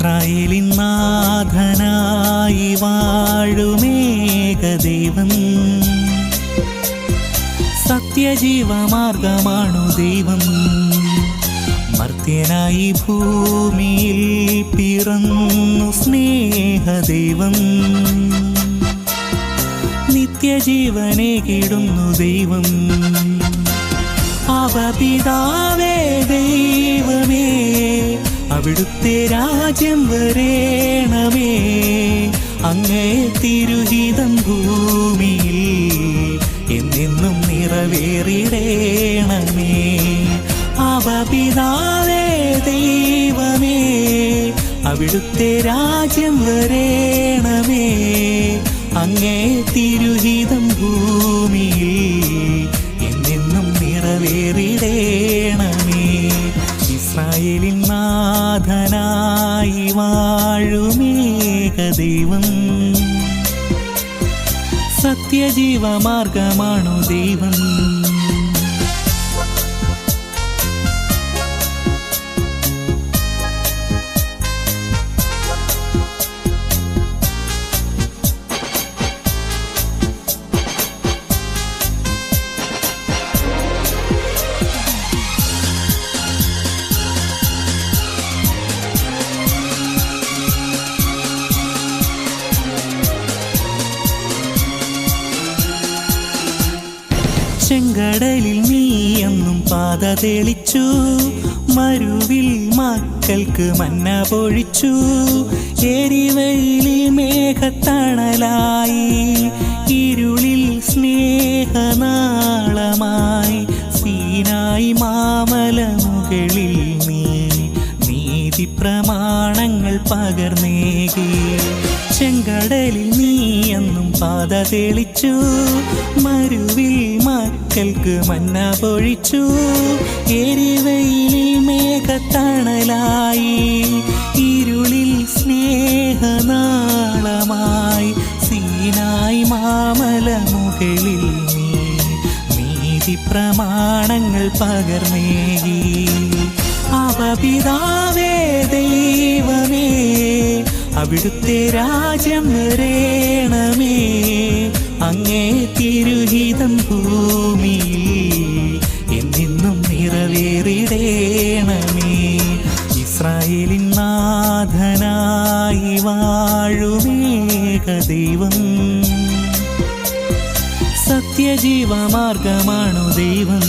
ഇസ്രായേലിൻ നാഥനായി വാഴുമേക ദൈവം സത്യജീവമാർഗമാണു ദൈവം. മർത്യനായി ഭൂമിയിൽ പിറന്നു സ്നേഹദൈവം. നിത്യജീവനെ കിടുന്നു ദൈവം. അവപിതാവേ ദൈവമേ. അവിടുത്തെ രാജ്യം വരേണമേ. അങ്ങേ തിരുഹിതം ഭൂമിയിൽ എന്നെന്നും നിറവേറിടേണമേ. അവപിതാവേ ദൈവമേ അവിടുത്തെ രാജ്യം വരേണമേ. അങ്ങേ തിരുഹിതം ഭൂമിയിൽ സത്യജീവമാർഗമാണു ദൈവം. ചെങ്കടലിൽ നീ എന്നും പാത തെളിച്ചു. മരുവിൽ മക്കൾക്ക് മന്ന പൊഴിച്ചു. എരിവയിലിൽ മേഘത്തണലായി. ഇരുളിൽ സ്നേഹനാളമായി. സീനായി മാമല മുകളിൽ നീ നീതി പ്രമാണങ്ങൾ പകർന്നേകി. ചെങ്കടലിൽ എന്നും പാത തെളിച്ചു. മരുവിൽ മക്കൾക്ക് മന്ന പൊഴിച്ചു. എരിവയിലിൽ മേഘത്തണലായി. ഇരുളിൽ സ്നേഹനാളമായി. സീനായി മാമല മുകളിൽ നീതി പ്രമാണങ്ങൾ പകർന്നേകി അവപിതാവേ ദൈവമേ അവിടുത്തെ രാജ്യം വരേണമേ നാഥനായി വാഴുമേക ദൈവം സത്യജീവമാർഗമാണു ദൈവം.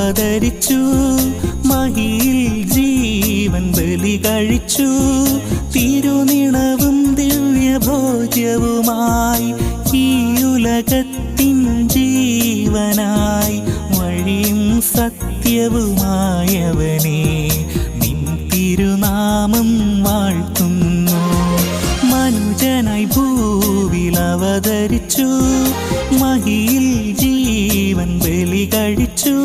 അവതരിച്ചു മഹിയിൽ ജീവൻ ബലി കഴിച്ചു. തിരുനിണവും ദിവ്യഭോജ്യവുമായി ഈ ഉലകത്തിൻ ജീവനായി വഴിയും സത്യവുമായവനെ നിൻ തിരുനാമം വാഴ്ത്തുന്നു. മനുജനായി ഭൂവിൽ അവതരിച്ചു മഹിയിൽ ജീവൻ ബലി കഴിച്ചു.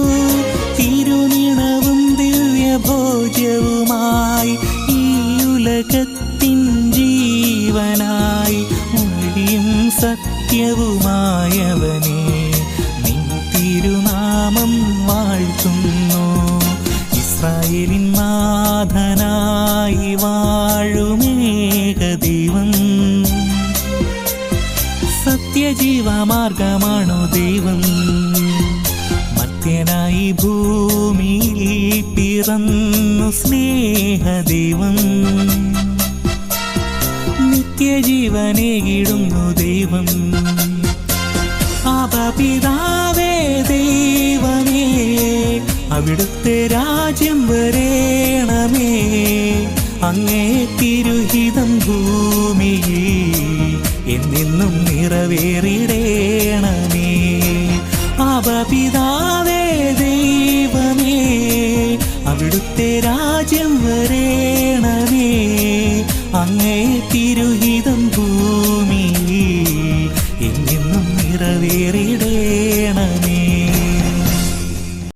സത്യവുമായവനെ നിൻ തിരുനാമം വാഴ്ത്തുന്നു. ഇസ്രായേലിൻ നാഥനായി വാഴുമേക ദൈവം. സത്യജീവമാർഗമാണു ദൈവം? മത്യനായി ഭൂമിയിൽ പിറന്നു സ്നേഹദൈവം. നിത്യജീവനേകിടുന്നു ദൈവം. അപപിതാവേ ദൈവമേ അവിടുത്തെ രാജ്യം വരേണമേ. അങ്ങേ തിരുഹിതം ഭൂമിയിൽ എന്നെന്നും നിറവേറിടേണമേ. അപപിതാ